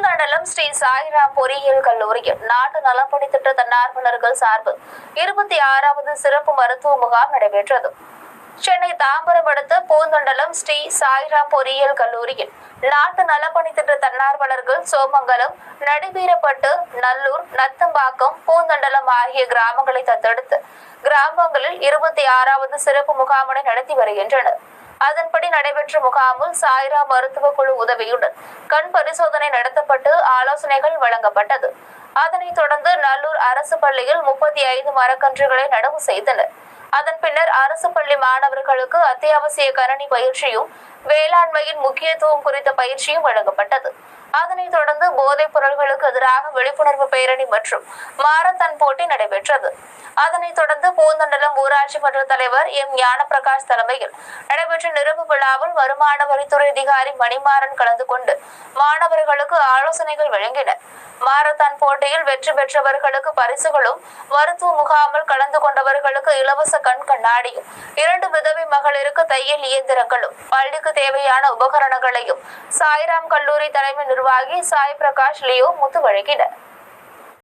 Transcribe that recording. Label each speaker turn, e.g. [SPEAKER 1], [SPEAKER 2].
[SPEAKER 1] பூந்தண்டலம் ஸ்ரீ சாய்ராம் பொறியியல் கல்லூரியில் நாட்டு நலப்பணி திட்ட தன்னார்வலர்கள் சார்பில் இருபத்தி ஆறாவது சிறப்பு மருத்துவ முகாம் நடைபெற்றது. சென்னை தாம்பரம் அடுத்த பூந்தண்டலம் ஸ்ரீ சாய்ராம் பொறியியல் கல்லூரியில் நாட்டு நலப்பணி திட்ட தன்னார்வலர்கள் சோமங்கலம் நடுவீரப்பட்டு நல்லூர் நத்தம்பாக்கம் பூந்தண்டலம் ஆகிய கிராமங்களை தத்தெடுத்து கிராமங்களில் இருபத்தி ஆறாவது சிறப்பு முகாமினை நடத்தி வருகின்றனர். அதன்படி நடைபெற்ற முகாமில் சாய்ரா மருத்துவ குழு உதவியுடன் கண் பரிசோதனை நடத்தப்பட்டு ஆலோசனைகள் வழங்கப்பட்டது. அதனைத் தொடர்ந்து நல்லூர் அரசு பள்ளியில் முப்பத்தி ஐந்து மரக்கன்றுகளை நடவு செய்தனர். அதன் பின்னர் அரசு பள்ளி மாணவர்களுக்கு அத்தியாவசிய கரணி பயிற்சியும் வேளாண்மையின் முக்கியத்துவம் குறித்த பயிற்சியும் வழங்கப்பட்டது. அதனைத் தொடர்ந்து போதைப் பொருள்களுக்கு எதிராக விழிப்புணர்வு பேரணி மற்றும் மாரத்தான் போட்டி நடைபெற்றது. அதனைத் தொடர்ந்து பூந்தண்டலம் ஊராட்சி மன்ற தலைவர் எம். ஞானப்பிரகாஷ் தலைமையில் நடைபெற்ற நிறைவு விழாவில் வருமான வரித்துறை அதிகாரி மணிமாறன் கலந்து கொண்டு மாணவர்களுக்கு ஆலோசனைகள் வழங்கினர். மாரத்தான் போட்டியில் வெற்றி பெற்றவர்களுக்கு பரிசுகளும் மருத்துவ முகாமில் கலந்து கொண்டவர்களுக்கு இலவச கண் கண்ணாடியும் இரண்டு விதவை மகளிருக்கு தையல் இயந்திரங்களும் பள்ளிக்கு தேவையான உபகரணங்களையும் சாய்ராம் கல்லூரி தலைமை ಪರವಾಗಿ ಸಾಯಿ ಪ್ರಕಾಶ್ ಲಿಯೋ ಮುತುವರೆಗಿದ್ದಾರೆ